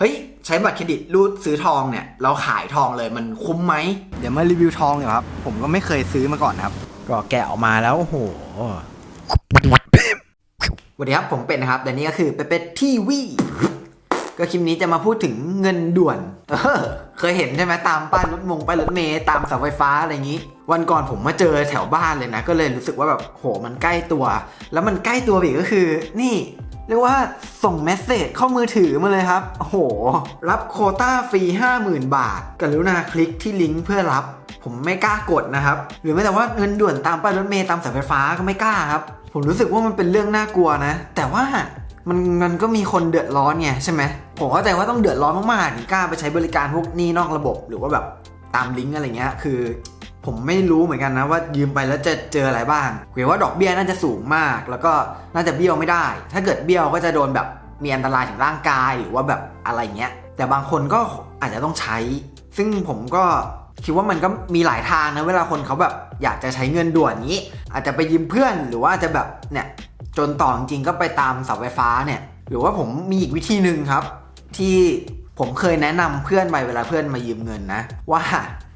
เฮ้ย ใช้บัตรเครดิตรูดซื้อทองเนี่ย เราขายทองเลยมันคุ้มไหม เดี๋ยวมารีวิวทองเดี๋ยวครับ ผมก็ไม่เคยซื้อมาก่อนครับ ก็แกะออกมาแล้ว โอ้โหสวัสดีครับ ผมเป็ดนะครับแต่นี่ก็คือเป็ดเป็ดทีวีก็คลิปนี้จะมาพูดถึงเงินด่วนเออเคยเห็นใช่ไหมตามป้ายรถมงป้ายรถเมย์ตามเสาไฟฟ้าอะไรอย่างนี้ วันก่อนผมมาเจอแถวบ้านเลยนะ ก็เลยรู้สึกว่าแบบโหมันใกล้ตัว แล้วมันใกล้ตัวอีกก็คือ นี่ เรียกว่าส่งเมสเซจเข้ามือถือมาเลยครับ โอ้โห รับโคต้าฟรี 50,000 บาท กรุณาคลิกที่ลิงก์เพื่อรับ ผมไม่กล้ากดนะครับ หรือแม้แต่ว่าเงินด่วนตามป้ายรถเมย์ตามสายไฟฟ้าก็ไม่กล้าครับ ผมรู้สึกว่ามันเป็นเรื่องน่ากลัวนะ แต่ว่ามันมันก็มีคนเดือดร้อนไงใช่ไหม ผมเข้าใจว่าต้องเดือดร้อนมากๆถึงกล้าไปใช้บริการพวกนี้นอกระบบ หรือว่าแบบตามลิงก์อะไรเงี้ย คือ ผมไม่รู้เหมือนกันนะว่ายืมไปแล้วจะเจออะไรบ้างเห็นว่าดอกเบี้ยน่าจะสูงมาก แล้วก็น่าจะเบี้ยวไม่ได้ ถ้าเกิดเบี้ยวก็จะโดนแบบมีอันตรายถึงร่างกายหรือว่าแบบอะไรเงี้ย แต่บางคนก็อาจจะต้องใช้ ซึ่งผมก็คิดว่ามันก็มีหลายทางนะเวลาคนเขาแบบอยากจะใช้เงินด่วนนี้ อาจจะไปยืมเพื่อนหรือว่าจะแบบเนี่ยจนต่อจริงก็ไปตามเสาไฟฟ้าเนี่ย หรือว่าผมมีอีกวิธีหนึ่งครับ ที่ผมเคยแนะนำเพื่อนไปเวลาเพื่อนมายืมเงินนะ ว่า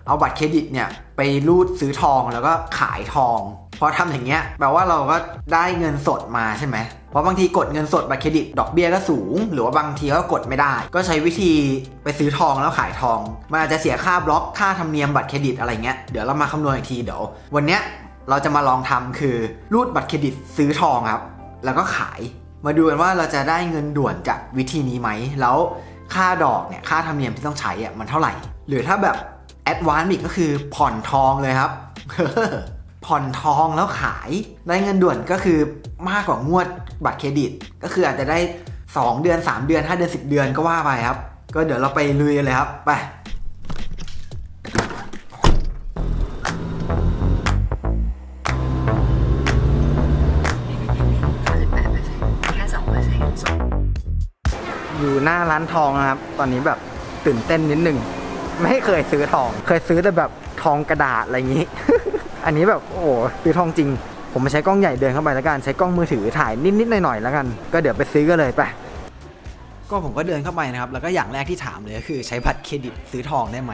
เอาบัตรเครดิตเนี่ยไปรูดซื้อทองแล้วก็ขายทองพอทำอย่างเงี้ยแปลว่าเราก็ได้เงินสดมาใช่ไหมเพราะบางทีกดเงินสดบัตรเครดิตดอกเบี้ยก็สูง หรือว่าบางทีก็กดไม่ได้ ก็ใช้วิธีไปซื้อทองแล้วขายทองมันอาจจะเสียค่าบล็อกค่าธรรมเนียมบัตรเครดิตอะไรเงี้ยเดี๋ยวเรามาคำนวณอีกทีเดี๋ยววันเนี้ยเราจะมาลองทำคือรูดบัตรเครดิตซื้อทองครับ แล้วก็ขาย มาดูกันว่าเราจะได้เงินด่วนจากวิธีนี้ไหมแล้วค่าดอกเนี่ยค่าธรรมเนียมที่ต้องใช้อะมันเท่าไหร่ หรือถ้าแบบ แอดวานซ์อีกก็คือผ่อนทองเลยครับ ผ่อนทองแล้วขาย ได้เงินด่วนก็คือมากกว่างวดบัตรเครดิต ก็คืออาจจะได้ 2 เดือน 3 เดือน 5 เดือน 10 เดือนก็ว่าไปครับ ก็เดี๋ยวเราไปลุยกันเลยครับ ไปแค่สองเปอร์เซ็นอยู่หน้าร้านทองนะครับ ตอนนี้แบบตื่นเต้นนิดหนึ่ง ไม่เคยซื้อทอง เคยซื้อแต่แบบทองกระดาษอะไรอย่างนี้ อันนี้แบบโอ้โหซื้อทองจริง ผมมาใช้กล้องใหญ่เดินเข้าไปแล้วกัน ใช้กล้องมือถือถ่ายนิดๆหน่อยๆแล้วกัน ก็เดี๋ยวไปซื้อกันเลยไปก็ผมก็เดินเข้าไปนะครับ แล้วก็อย่างแรกที่ถามเลยก็คือใช้บัตรเครดิตซื้อทองได้ไหม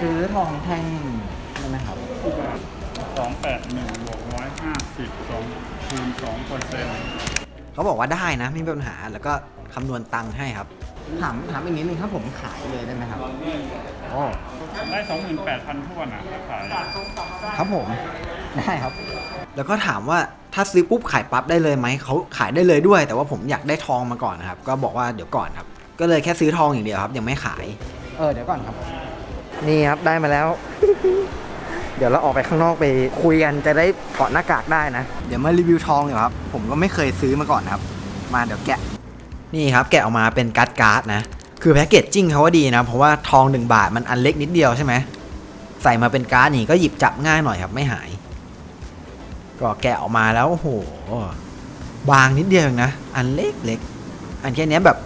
ซื้อทองแท่งได้ไหมครับสองแปดหนึ่งบวกร้อยห้าสิบสองคูณสองเปอร์เซ็นต์เขาบอกว่าได้นะไม่มีปัญหาแล้วก็คำนวณตังค์ให้ครับ ถามถามอีกนิดนึงถ้าผมขายเลยได้ไหมครับอ๋อได้สองหมื่นแปดพันทวนอะถ้าขายครับผม ได้ครับ แล้วก็ถามว่าถ้าซื้อปุ๊บขายปั๊บได้เลยไหมเขาขายได้เลยด้วย แต่ว่าผมอยากได้ทองมาก่อนนะครับ ก็บอกว่าเดี๋ยวก่อนครับ ก็เลยแค่ซื้อทองอย่างเดียวครับ ยังไม่ขาย เออเดี๋ยวก่อนครับ นี่ครับได้มาแล้ว เดี๋ยวเราออกไปข้างนอกไปคุยกันจะได้เกาะหน้ากากได้นะ เดี๋ยวมารีวิวทองเดี๋ยวครับ ผมก็ไม่เคยซื้อมาก่อนครับ มาเดี๋ยวแกะ นี่ครับ แกะออกมาเป็นการ์ดการ์ดนะ คือแพ็กเกจจิ้งเขาว่าดีนะ เพราะว่าทอง 1 บาทมันอันเล็กนิดเดียวใช่ไหม ใส่มาเป็นการ์ดนี่ก็หยิบจับง่ายหน่อยครับไม่หาย ก็แกะออกมาแล้วโอ้โห บางนิดเดียวเองนะ อันเล็กเล็กๆอันแค่นี้แบบ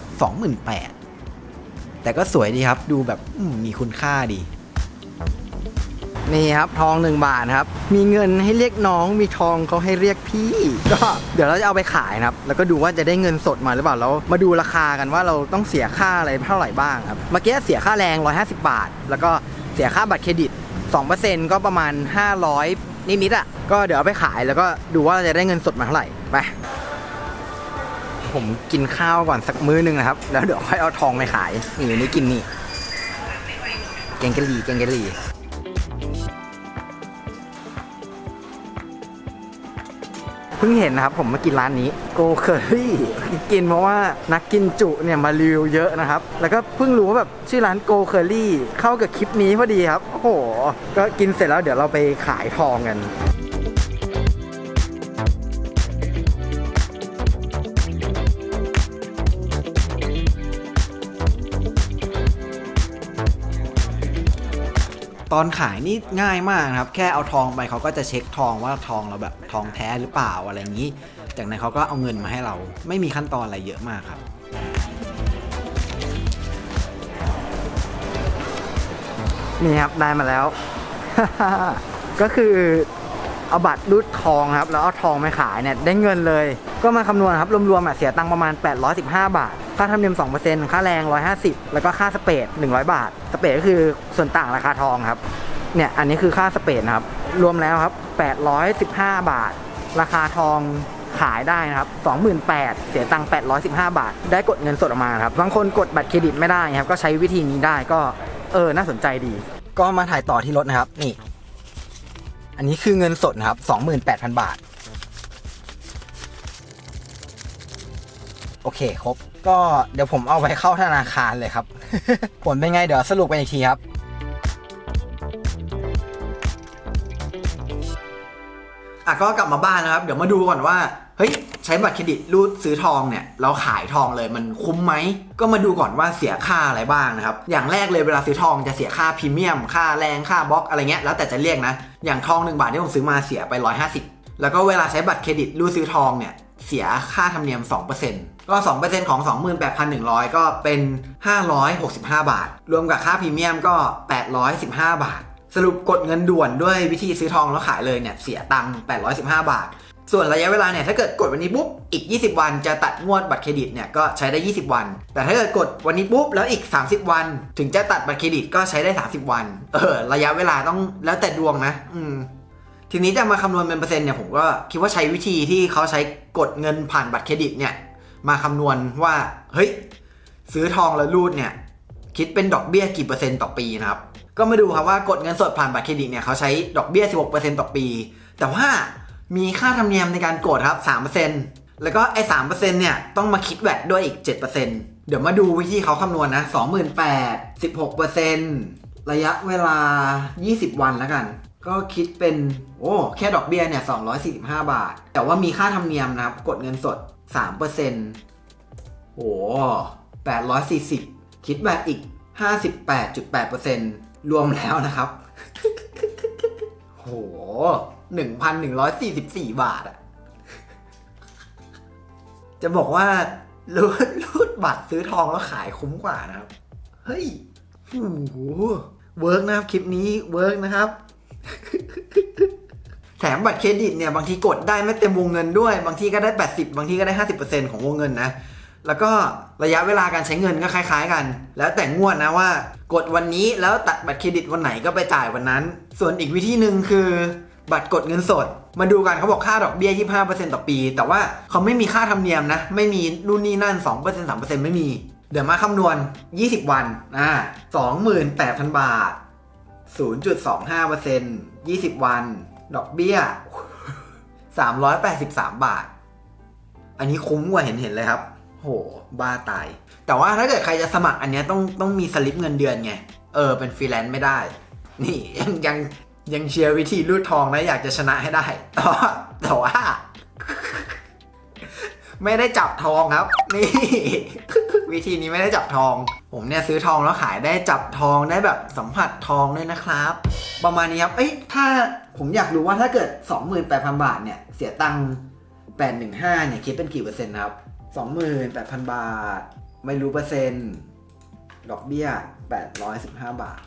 28,000แต่ก็สวยดีครับ ดูแบบมมีคุณค่าดี นี่ครับทองหนึ่งบาทครับ มีเงินให้เรียกน้อง มีทองเขาให้เรียกพี่ ก็เดี๋ยวเราจะเอาไปขายนะครับ แล้วก็ดูว่าจะได้เงินสดมาหรือเปล่าแล้วมาดูราคากันว่าเราต้องเสียค่าอะไรเท่าไหร่บ้างครับเมื่อกี้เสียค่าแรง 150 บาท แล้วก็เสียค่าบัตรเครดิต 2%ก็ประมาณ 500 นิดๆอะก็เดี๋ยวเอาไปขายแล้วก็ดูว่าจะได้เงินสดมาเท่าไหร่ไปผมกินข้าวก่อนสักมื้อนึงนะครับ แล้วเดี๋ยวค่อยเอาทองไปขายนี่นี่กินนี่แกงกะหรี่แกงกะหรี่ เพิ่งเห็นนะครับผมมากินร้านนี้โกเคอรี่กินเพราะว่านักกินจุเนี่ยมารีวิวเยอะนะครับ แล้วก็เพิ่งรู้ว่าแบบชื่อร้านโกเคอรี่เข้ากับคลิปนี้พอดีครับ โอ้โห ก็กินเสร็จแล้วเดี๋ยวเราไปขายทองกัน ตอนขายนี่ง่ายมากนะครับ แค่เอาทองไปเขาก็จะเช็คทองว่าทองเราแบบทองแท้หรือเปล่าอะไรอย่างนี้ จากนั้นเขาก็เอาเงินมาให้เรา ไม่มีขั้นตอนอะไรเยอะมากครับนี่ครับได้มาแล้ว ก็คือเอาบัตรรูดทองครับ แล้วเอาทองไปขายเนี่ยได้เงินเลย ก็มาคำนวณครับรวมๆอะเสียตังค์ประมาณ 815 บาท ค่าธรรมเนียม 2%ค่าแรง 150 แล้วก็ค่าสเปด100 บาท สเปดก็คือส่วนต่างราคาทองครับ เนี่ยอันนี้คือค่าสเปดนะครับ รวมแล้วครับ 815 บาท ราคาทองขายได้นะครับ 28,000เสียตังค์815 บาท ได้กดเงินสดออกมาครับ บางคนกดบัตรเครดิตไม่ได้ครับ ก็ใช้วิธีนี้ได้ก็ เออ น่าสนใจดี ก็มาถ่ายต่อที่รถนะครับ นี่ อันนี้คือเงินสดนะครับ 28,000 บาท โอเคครบ ก็เดี๋ยวผมเอาไปเข้าธนาคารเลยครับ ผลเป็นไงเดี๋ยวสรุปกันอีกทีครับ อะก็กลับมาบ้านนะครับ เดี๋ยวมาดูก่อนว่า เฮ้ย ใช้บัตรเครดิตรูดซื้อทองเนี่ย เราขายทองเลยมันคุ้มไหม ก็มาดูก่อนว่าเสียค่าอะไรบ้างนะครับ อย่างแรกเลยเวลาซื้อทองจะเสียค่าพรีเมียม ค่าแรงค่าบล็อกอะไรเงี้ยแล้วแต่จะเรียกนะ อย่างทอง1บาทที่ผมซื้อมาเสียไป 150 แล้วก็เวลาใช้บัตรเครดิตรูดซื้อทองเนี่ย เสียค่าธรรมเนียม 2%ก็ 2%ของ 28,100 ก็เป็น 565 บาท รวมกับค่าพรีเมียมก็ 815 บาท สรุปกดเงินด่วนด้วยวิธีซื้อทองแล้วขายเลยเนี่ยเสียตังค์815 บาท ส่วนระยะเวลาเนี่ยถ้าเกิดกดวันนี้ปุ๊บอีก 20 วันจะตัดงวดบัตรเครดิตเนี่ยก็ใช้ได้ 20 วัน แต่ถ้าเกิดกดวันนี้ปุ๊บแล้วอีก 30 วัน ถึงจะตัดบัตรเครดิตก็ใช้ได้ 30 วัน เออ ระยะเวลาต้องแล้วแต่ดวงนะ อืม ทีนี้จะมาคำนวณเป็นเปอร์เซ็นต์เนี่ยผมก็คิดว่าใช้วิธีที่เขาใช้กดเงินผ่านบัตรเครดิตเนี่ยมาคำนวณว่าเฮ้ยซื้อทองแล้วรูดเนี่ยคิดเป็นดอกเบี้ยกี่เปอร์เซ็นต์ต่อปีนะครับก็มาดูครับว่ากดเงินสดผ่านบัตรเครดิตเนี่ยเขาใช้ดอกเบี้ย 16%ต่อปี แต่ว่ามีค่าธรรมเนียมในการกดครับ 3%แล้วก็ไอ้3%เนี่ยต้องมาคิดแวดด้วยอีก 7%เดี๋ยวมาดูวิธีเขาคำนวณนะ28,000 16%ระยะเวลา 20 วันแล้วกัน ก็คิดเป็น โอ้แค่ดอกเบี้ยเนี่ย245 บาท แต่ว่ามีค่าธรรมเนียมนะครับ กดเงินสด 3%โอ้840 คิดแบบอีก 58.8%รวมแล้วนะครับโห1,144 บาทอะจะบอกว่ารูดรูดบัตรซื้อทองแล้วขายคุ้มกว่านะครับ เฮ้ยโอ้โหเวิร์กนะครับ คลิปนี้เวิร์กนะครับ แถมบัตรเครดิตเนี่ยบางทีกดได้ไม่เต็มวงเงินด้วย บางทีก็ได้ 80 บางทีก็ได้ 50%ของวงเงินนะ แล้วก็ระยะเวลาการใช้เงินก็คล้าย ๆ กัน แล้วแต่งวดนะว่ากดวันนี้แล้วตัดบัตรเครดิตวันไหนก็ไปจ่ายวันนั้น ส่วนอีกวิธีหนึ่งคือ บัตรกดเงินสด มาดูกันเขาบอกค่าดอกเบี้ย 25%ต่อปี แต่ว่าเขาไม่มีค่าธรรมเนียมนะ ไม่มีนู่นนี่นั่น 2% 3%ไม่มี เดี๋ยวมาคำนวณ 20 วันอ่า28,000 บาท 0.25% 20 วัน ดอกเบี้ย 383 บาท อันนี้คุ้มกว่าเห็นเห็นเลยครับ โห บ้าตาย แต่ว่าถ้าเกิดใครจะสมัครอันนี้ต้องต้องมีสลิปเงินเดือนไง เออ เป็นฟรีแลนซ์ไม่ได้ นี่ยังยังยังเชียร์วิธีรูดทองนะอยากจะชนะให้ได้ แต่ว่าแต่ว่า ไม่ได้จับทองครับ นี่ วิธีนี้ไม่ได้จับทอง ผมเนี่ยซื้อทองแล้วขายได้จับทองได้แบบสัมผัสทองด้วยนะครับ ประมาณนี้ครับ เอ้ยถ้าผมอยากรู้ว่าถ้าเกิด 28,000 บาทเนี่ยเสียตังค์815เนี่ยคิดเป็นกี่เปอร์เซ็นต์ครับ 28,000 บาท ไม่รู้เปอร์เซ็นต์ดอกเบี้ย 815 บาท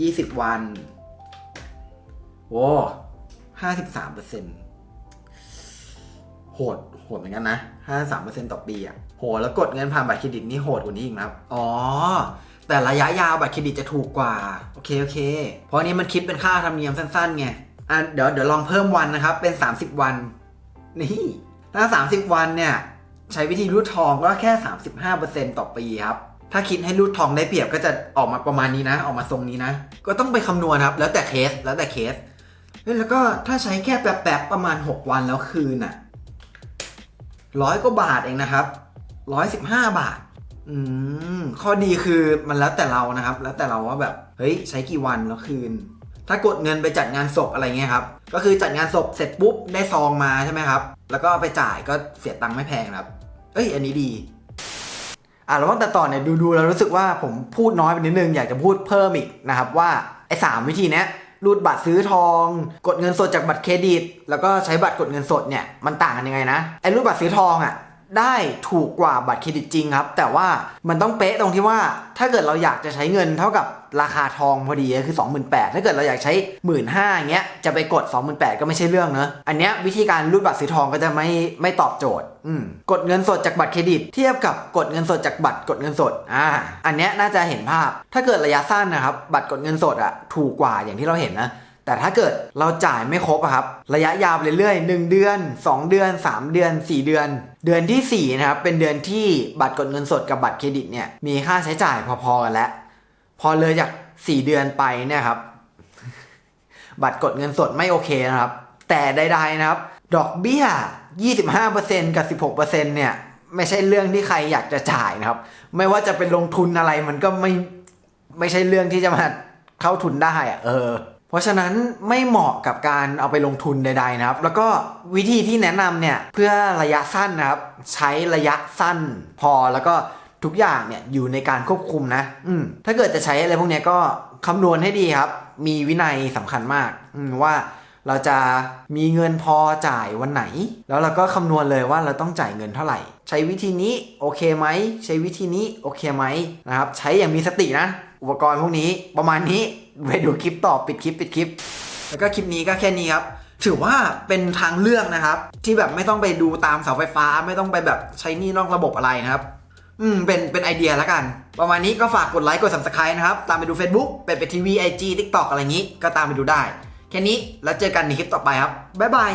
20 วันโอ้53เปอร์เซ็นต์ โหดโหดเหมือนกันนะ53%ต่อปีอะโหแล้วกดเงินผ่านบัตรเครดิตนี่โหดกว่านี้อีกนะครับ อ๋อ แต่ระยะยาวบัตรเครดิตจะถูกกว่า โอเคโอเค เพราะนี้มันคิดเป็นค่าธรรมเนียมสั้นๆไงอะเดี๋ยวเดี๋ยวลองเพิ่มวันนะครับ เป็น 30 วัน นี่ถ้า 30 วันเนี่ย ใช้วิธีรูดทองก็แค่ 35%ต่อปีครับถ้าคิดให้รูดทองได้เปรียบก็จะออกมาประมาณนี้นะ ออกมาทรงนี้นะ ก็ต้องไปคำนวณครับ แล้วแต่เคสแล้วแต่เคสแล้วก็ถ้าใช้แค่แป๊บๆประมาณ 6 วันแล้วคืนอะ ร้อยกว่าบาทเองนะครับร้อยสิบห้าบาท อืม ข้อดีคือมันแล้วแต่เรานะครับ แล้วแต่เราว่าแบบ เฮ้ย ใช้กี่วันแล้วคืน ถ้ากดเงินไปจัดงานศพอะไรเงี้ยครับ ก็คือจัดงานศพเสร็จปุ๊บได้ซองมาใช่ไหมครับ แล้วก็เอาไปจ่ายก็เสียตังค์ไม่แพงครับ เอ้ย อันนี้ดี อะแล้วแต่ต่อเนี่ยดูดูๆแล้วรู้สึกว่าผมพูดน้อยไปนิดนึงอยากจะพูดเพิ่มอีกนะครับว่าไอ้สามวิธีเนี้ย รูดบัตรซื้อทอง กดเงินสดจากบัตรเครดิต แล้วก็ใช้บัตรกดเงินสดเนี่ยมันต่างกันยังไงนะไอ้รูดบัตรซื้อทองอะ ได้ถูกกว่าบัตรเครดิตจริงครับ แต่ว่ามันต้องเป๊ะตรงที่ว่าถ้าเกิดเราอยากจะใช้เงินเท่ากับราคาทองพอดีคือ 28,000ถ้าเกิดเราอยากใช้ 15,000อย่างเงี้ยจะไปกด 28,000 ก็ไม่ใช่เรื่องเนอะอันเนี้ยวิธีการรูดบัตรซื้อทองก็จะไม่ไม่ตอบโจทย์อืมกดเงินสดจากบัตรเครดิต เทียบกับกดเงินสดจากบัตรกดเงินสดอ่าอันเนี้ยน่าจะเห็นภาพ ถ้าเกิดระยะสั้นนะครับ บัตรกดเงินสดอะถูกกว่าอย่างที่เราเห็นนะ แต่ถ้าเกิดเราจ่ายไม่ครบครับ ระยะยาวไปเรื่อยๆ 1 เดือน 2 เดือน 3 เดือน 4 เดือน เดือนทีสี่ 4 นะครับ เป็นเดือนที่บัตรกดเงินสดกับบัตรเครดิตเนี่ยมีค่าใช้จ่ายพอๆกันแล้ว พอเลยจาก 4 เดือนไปเนี่ยครับ บัตรกดเงินสดไม่โอเคนะครับ แต่ใดๆนะครับ ดอกเบี้ย 25%กับ 16%เนี่ยไม่ใช่เรื่องที่ใครอยากจะจ่ายนะครับ ไม่ว่าจะเป็นลงทุนอะไรมันก็ไม่ไม่ใช่เรื่องที่จะมาเข้าทุนได้อะเออ เพราะฉะนั้นไม่เหมาะกับการเอาไปลงทุนใดๆนะครับ แล้วก็วิธีที่แนะนำเนี่ยเพื่อระยะสั้นนะครับ ใช้ระยะสั้นพอแล้วก็ทุกอย่างเนี่ยอยู่ในการควบคุมนะ อืมถ้าเกิดจะใช้อะไรพวกนี้ก็คำนวณให้ดีครับ มีวินัยสำคัญมากอืมว่าเราจะมีเงินพอจ่ายวันไหน แล้วเราก็คำนวณเลยว่าเราต้องจ่ายเงินเท่าไหร่ ใช้วิธีนี้โอเคไหม ใช้วิธีนี้โอเคไหมนะครับ ใช้อย่างมีสตินะ อุปกรณ์พวกนี้ประมาณนี้ ไปดูคลิปต่อปิดคลิปปิดคลิป แล้วก็คลิปนี้ก็แค่นี้ครับ ถือว่าเป็นทางเลือกนะครับ ที่แบบไม่ต้องไปดูตามเสาไฟฟ้า ไม่ต้องไปแบบใช้นี่นอกระบบอะไรนะครับ อืม เป็นเป็นไอเดียแล้วกัน ประมาณนี้ก็ฝากกดไลค์กด subscribe นะครับ ตามไปดู Facebook เป็นไปทีวีไอจีทิกตอกอะไรอย่างนี้ ก็ตามไปดูได้ แค่นี้แล้วเจอกันในคลิปต่อไปครับบ๊ายบาย